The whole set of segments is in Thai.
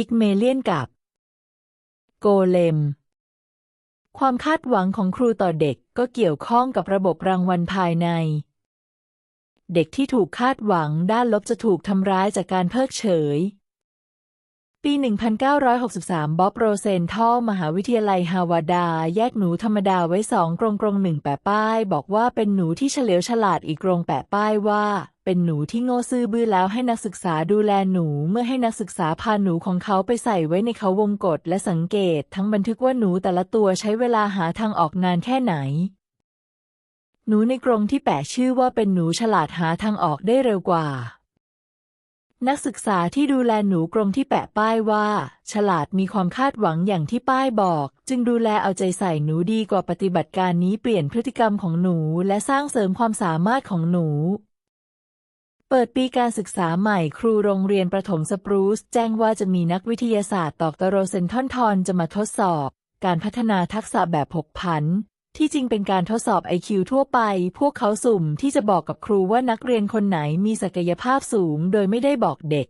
พิกเมเลียนกับ โกเลม ความคาดหวังของครูต่อเด็กก็เกี่ยวข้องกับระบบรางวัลภายใน เด็กที่ถูกคาดหวังด้านลบจะถูกทำร้ายจากการเพิกเฉย ปี 1963 บ๊อบโรเซนทอลมหาวิทยาลัยฮาวาดา แยกหนูธรรมดาไว้สองกรงกรงหนึ่งแปะป้าย บอกว่าเป็นหนูที่เฉลียวฉลาดอีกกรงแปะป้ายว่า เป็นหนูที่โง่ซื่อบื้อแล้วให้นักศึกษาดูแลหนูเมื่อให้นักศึกษาพาหนูของเขาไปใส่ไว้ในเขาวงกฏและสังเกตทั้งบันทึกว่าหนูแต่ละตัวใช้เวลาหาทางออกนานแค่ไหน หนูในกรงที่แปะชื่อว่าเป็นหนูฉลาดหาทางออกได้เร็วกว่า นักศึกษาที่ดูแลหนูกรงที่แปะป้ายว่า ฉลาดมีความคาดหวังอย่างที่ป้ายบอก จึงดูแลเอาใจใส่หนูดีกว่าปฏิบัติการนี้เปลี่ยนพฤติกรรมของหนูและสร้างเสริมความสามารถของหนู เปิดปีการศึกษาใหม่ครูโรงเรียนประถมสปรูซแจ้งว่าจะมีนักวิทยาศาสตร์ตอกตโรเซนทอนทอนจะมาทดสอบ การพัฒนาทักษะแบบผกผัน ที่จริงเป็นการทดสอบ IQ ทั่วไป พวกเขาสุ่มที่จะบอกกับครูว่านักเรียนคนไหนมีศักยภาพสูง โดยไม่ได้บอกเด็ก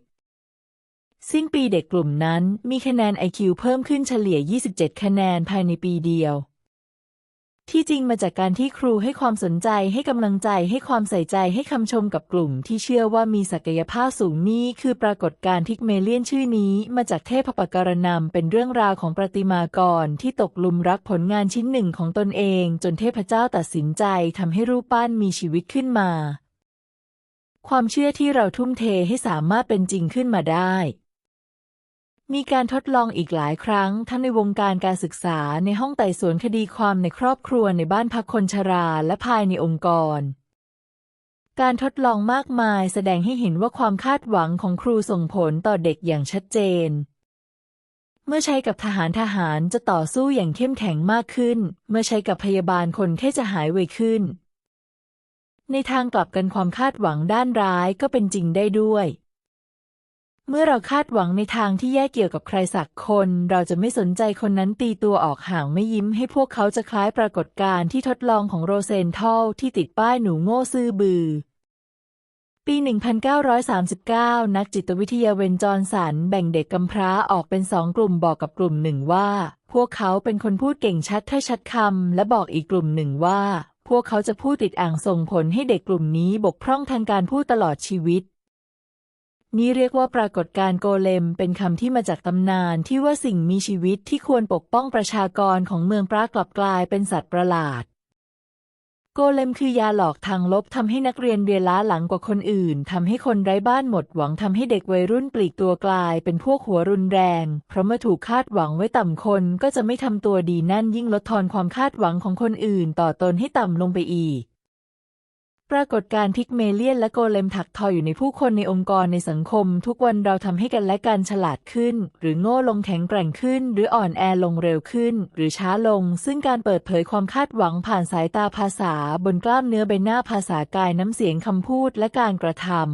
สิ้นปีเด็กกลุ่มนั้นมีคะแนน IQ เพิ่มขึ้นเฉลี่ย 27 คะแนนภายในปีเดียว ที่จริงมาจากการที่ครูให้ความสนใจให้กำลังใจให้ความใส่ใจให้คำชมกับกลุ่ม ที่เชื่อว่ามีศักยภาพสูงนี้คือปรากฏการณ์ทิกเมเลียนชื่อนี้ มาจากเทพปการนำเป็นเรื่องราวของประติมากร ที่ตกหลุมรักผลงานชิ้นหนึ่งของตนเอง จนเทพเจ้าตัดสินใจทำให้รูปปั้นมีชีวิตขึ้นมา ความเชื่อที่เราทุ่มเทให้สามารถเป็นจริงขึ้นมาได้ มีการทดลองอีกหลายครั้ง ทั้งในวงการการศึกษาในห้องไต่สวนคดีความในครอบครัวในบ้านพักคนชราและภายในองค์กร การทดลองมากมายแสดงให้เห็นว่าความคาดหวังของครูส่งผลต่อเด็กอย่างชัดเจน เมื่อใช้กับทหารทหารจะต่อสู้อย่างเข้มแข็งมากขึ้น เมื่อใช้กับพยาบาลคนแค่จะหายไวขึ้น ในทางกลับกันความคาดหวังด้านร้ายก็เป็นจริงได้ด้วย เมื่อเราคาดหวังในทางที่แย่เกี่ยวกับใครสักคน เราจะไม่สนใจคนนั้นตีตัวออกห่างไม่ยิ้มให้พวกเขาจะคล้ายปรากฏการณ์ที่ทดลองของโรเซนทอลที่ติดป้ายหนูโง่ซื่อบือ ปี 1939 นักจิตวิทยาเวนจอนสันแบ่งเด็กกำพร้าออกเป็นสองกลุ่มบอกกับกลุ่มหนึ่งว่า พวกเขาเป็นคนพูดเก่งชัดถ้อยชัดคำและบอกอีกกลุ่มหนึ่งว่า พวกเขาจะพูดติดอ่างส่งผลให้เด็กกลุ่มนี้บกพร่องทางการพูดตลอดชีวิต นี่เรียกว่าปรากฏการณ์โกเลมเป็นคำที่มาจากตำนานที่ว่าสิ่งมีชีวิตที่ควรปกป้องประชากรของเมืองปรากลับกลายเป็นสัตว์ประหลาด โกเลมคือยาหลอกทางลบทำให้นักเรียนเรียนล้าหลังกว่าคนอื่นทำให้คนไร้บ้านหมดหวังทำให้เด็กวัยรุ่นปลีกตัวกลายเป็นพวกหัวรุนแรง เพราะเมื่อถูกคาดหวังไว้ต่ำคนก็จะไม่ทำตัวดีนั่นยิ่งลดทอนความคาดหวังของคนอื่น ต่อตนให้ต่ำลงไปอีก ปรากฏการพิกเมเลียนและโกเลมถักทออยู่ในผู้คนในองค์กรในสังคม ทุกวันเราทำให้กันและกันฉลาดขึ้น หรือโง่ลงแข็งแกร่งขึ้น หรืออ่อนแอลงเร็วขึ้น หรือช้าลง ซึ่งการเปิดเผยความคาดหวังผ่านสายตาภาษา บนกล้ามเนื้อใบหน้าภาษากายน้ำเสียงคำพูดและการกระทำ